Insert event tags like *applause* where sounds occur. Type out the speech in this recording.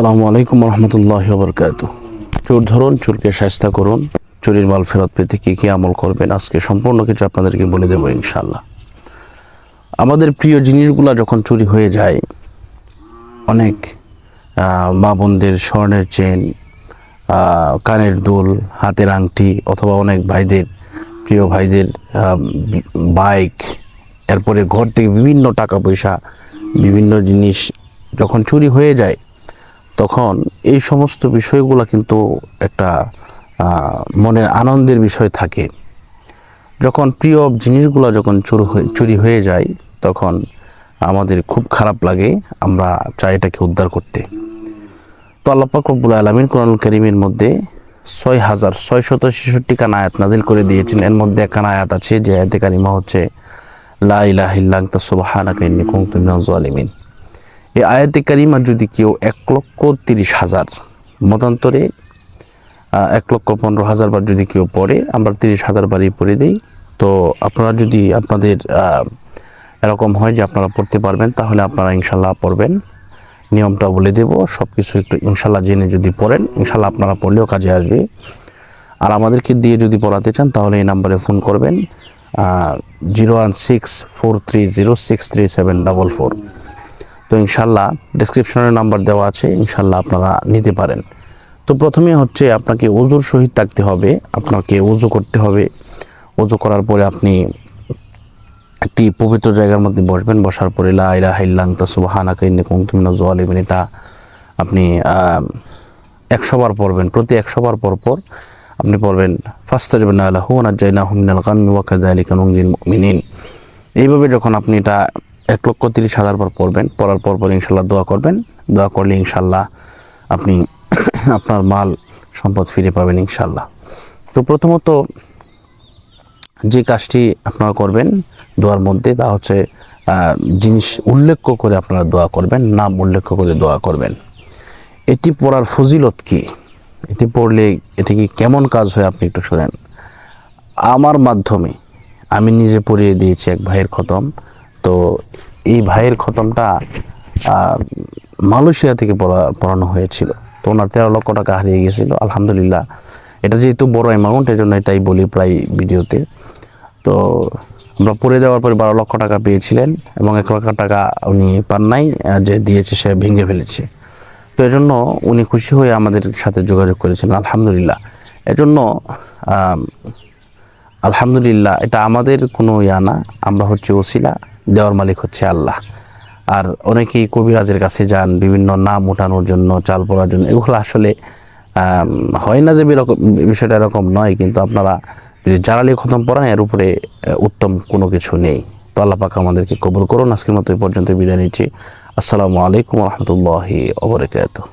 আসসালামু আলাইকুম রহমতুল্লাহ বরকাত চোর ধরুন চোরকে সাহস্তা করুন চুরির মাল ফেরত পেতে কী কী আমল করবেন, আজকে সম্পূর্ণ কিছু আপনাদেরকে বলে দেবো ইনশাল্লাহ আমাদের প্রিয় জিনিসগুলো যখন চুরি হয়ে যায়, অনেক মা বোনদের স্বর্ণের চেন কানের দুল, হাতের আংটি অথবা অনেক ভাইদের, প্রিয় ভাইদের বাইক, এরপরে ঘর থেকে বিভিন্ন টাকা পয়সা, বিভিন্ন জিনিস যখন চুরি হয়ে যায় তখন এই সমস্ত বিষয়গুলো কিন্তু একটা মনের আনন্দের বিষয় থাকে। যখন প্রিয় জিনিসগুলো যখন চুরি হয়ে চুরি হয়ে যায়, তখন আমাদের খুব খারাপ লাগে আমরা চাই এটাকে উদ্ধার করতে। তো আল্লাপাক রব্বুল আলমিন কোরআন করিমের মধ্যে ছয় হাজার ছয়শত ছেষট্টি কান আয়াত নাজিল করে দিয়েছেন। এর মধ্যে একখান আয়াত আছে যে আয়াতে কারিমা হচ্ছে, লা ইলাহা ইল্লা আনতা সুবহানাকা ইন্নী কুনতু মিনাজ জালিমিন এই আয়াতে কারিমা যদি কেউ এক লক্ষ তিরিশ হাজার, মতান্তরে এক লক্ষ পনেরো হাজার বার যদি কেউ পড়ে, আমরা তিরিশ হাজার বারই পড়ে দিই। তো আপনারা যদি আপনাদের এরকম হয় যে আপনারা পড়তে পারবেন, তাহলে আপনারা ইনশাল্লাহ পড়বেন। নিয়মটা বলে দেব সব কিছু একটু ইনশাল্লাহ জেনে যদি পড়েন, ইনশাল্লাহ আপনারা পড়লেও কাজে আসবে। আর আমাদেরকে দিয়ে যদি পড়াতে চান, তাহলে এই নাম্বারে ফোন করবেন zero one six four three zero six three seven double four. তো ইনশাল্লাহ ডিসক্রিপশনের নাম্বার দেওয়া আছে, ইনশাল্লাহ আপনারা নিতে পারেন। তো প্রথমে হচ্ছে আপনাকে ওজুর সহিত থাকতে হবে, আপনাকে ওজু করতে হবে। ওজু করার পরে আপনি একটি পবিত্র জায়গার মধ্যে বসবেন, বসার পরে লা ইলাহা ইল্লা আনতা সুবহানাকা কুনতু মিনাজ এটা আপনি একশো বার পড়বেন। প্রতি একশো বার পর পর আপনি পড়বেন, ফাস্তাজবানা লাহু ওয়া নাজাইনাহু মিনাল গাম্মি ওয়া কাযালিকা নুনজিল মুমিনিন। এইভাবে যখন আপনি এটা এক লক্ষ তিরিশ হাজার বার পড়বেন। পড়ার পর পর ইনশাল্লাহ দোয়া করবেন। দোয়া করলে ইনশাল্লাহ আপনি *coughs* আপনার মাল সম্পদ ফিরে পাবেন ইনশাল্লাহ। তো প্রথমত যে কাজটি আপনারা করবেন দোয়ার মধ্যে তা হচ্ছে জিনিস উল্লেখ করে আপনারা দোয়া করবেন, নাম উল্লেখ করে দোয়া করবেন। এটি পড়ার ফজিলত কি? এটি পড়লে এটি কি কেমন কাজ হয় আপনি একটু শোনেন। আমার মাধ্যমে আমি নিজে পড়িয়ে দিয়েছি এক ভাইয়ের খতম। তো এই ভাইয়ের খতমটা মালয়েশিয়া থেকে পড়া, পড়ানো হয়েছিল। তো ওনার তেরো লক্ষ টাকা হারিয়ে গিয়েছিল, আলহামদুলিল্লাহ। এটা যেহেতু বড় অ্যামাউন্ট এই জন্য এটাই বলি প্রায় ভিডিওতে। তো আমরা পড়ে যাওয়ার পরে বারো লক্ষ টাকা পেয়েছিলেন এবং এক লক্ষ টাকা উনি পান নাই যে দিয়েছে সে ভেঙে ফেলেছে। তো এজন্য উনি খুশি হয়ে আমাদের সাথে যোগাযোগ করেছেন আলহামদুলিল্লাহ। এজন্য আলহামদুলিল্লাহ, এটা আমাদের কোনো ইয়া না, আমরা হচ্ছে ওসিলা। দেওয়ার মালিক হচ্ছে আল্লাহ। আর অনেকেই কবিরাজের কাছে যান, বিভিন্ন নাম ওঠানোর জন্য, চাল পড়ার জন্য। এগুলো আসলে হয় না যে বিষয়টা এরকম নয়, কিন্তু আপনারা যদি জালালি খতম পড়ান, এর উপরে উত্তম কোনো কিছু নেই। তো আল্লাহ পাক আমাদেরকে কবুল করুন। আজকের মতো এই পর্যন্ত বিদায় নিচ্ছি। আসসালামু আলাইকুম রহমতুল্লাহি ওবরাকাতুহ